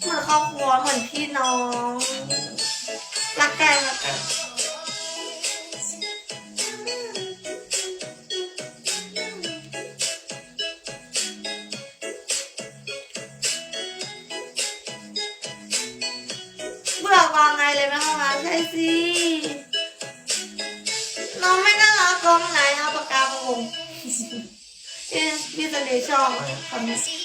เหมือนครอบครัวเหมือนพี่น้องรักกันรักกันเบื่อวางไงเลยไหมคะมาใช่สิน้องไม่น่ารักกองไหนเอาปากกามาวงเอ๊ะพี่จะเดชอบอะคำนี้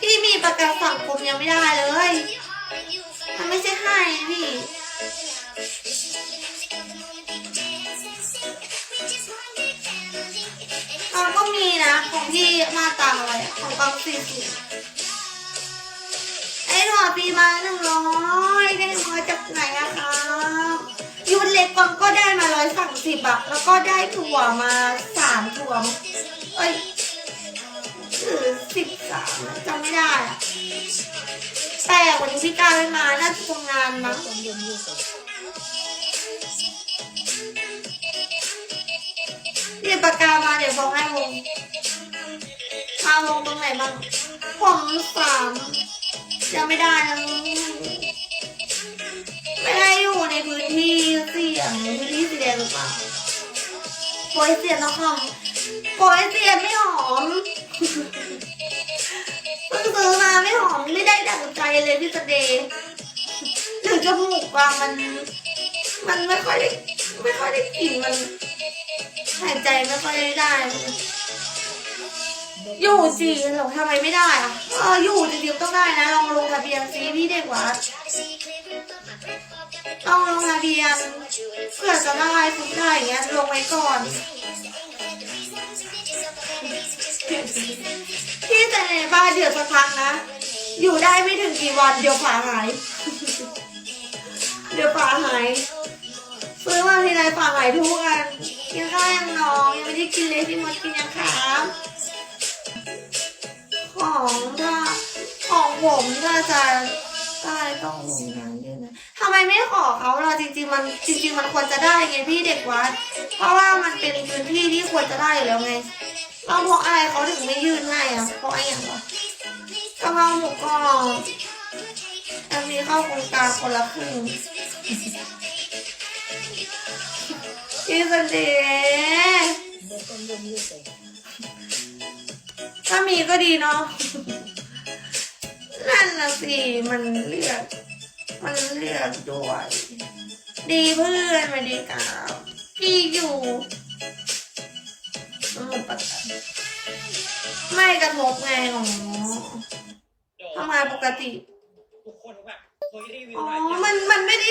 พี่มีประกันสังคมยังไม่ได้เลย มันไม่ใช่ให้พี่เราก็มีนะของพี่มาตราอะไรของกองสี่สิบไอ้หนอปีมาหนึ่งร้อยได้มาจากไหนอะครับยูนเล็กกองก็ได้มาร้อยสามสิบอะแล้วก็ได้ถั่วมาสามถั่วเอ้ย สิบสามจำไม่ได้อะแต่วันนี้พี่กาไม่มาน่าจะทำงานมั้งเรียนปากกามาเดี๋ยวบอกให้วงมาวงตรงไหนบ้างผมสามยังไม่ได้นะไม่ได้อยู่ในพื้นที่เสี่ยงพื้นที่สีแดงหรือเปล่าโปรยเสียนนะคะโปรยเสียนไม่หอ เลยพี่สเดย์หรือจมูกว่ามัน มันไม่ค่อยได้ไม่ค่อยได้กลิ่นมันหายใจไม่ค่อยได้ได้อยู่สิหรอทำไมไม่ได้อะเอออยู่จริงๆต้องได้นะลองลงทะเบียนซิพี่เด็กวัดต้องลงทะเบียนเพื่อจะได้ฝึกได้อย่างเงี้ยลงไว้ก่อนพี่แต่ในบ้านเดี๋ยวสักพักนะ อยู่ได้ไม่ถึงกี่วันเดี๋ยวฝาหาย เดี๋ยวฝาหายซื้อมาทีไรฝาหายทุกอันกินข้าวยังน้องยังไม่ได้กินเลยพี่มดกินยังครับของถ้าของผมถ้าจะได้ต้องลงงานเยอะนะทำไมไม่ขอเขาล่ะจริง ๆ มันจริง ๆ มันควรจะได้ไงพี่เด็กวัด เพราะว่ามันเป็นพื้นที่ที่ควรจะได้อยู่แล้วไงเราเพราะอะไรเขาถึงไม่ยื่นให้อะเพราะอะไรอย่างวะ กะเพราหมูกรอบอันนี้เข้าโครงการคนละครึ่งพี่สันเดย์ถ้ามีก็ดีเนาะ นั่นนะสิมันเลือก มันเลือกด้วย ดีเพื่อนมาดีกับพี่อยู่ไม่กระทบไงหรอทำ งานปกติ ทุกคนแบบเฮ้ยรีวิวอ๋อหน่อยมัน มันไม่ได้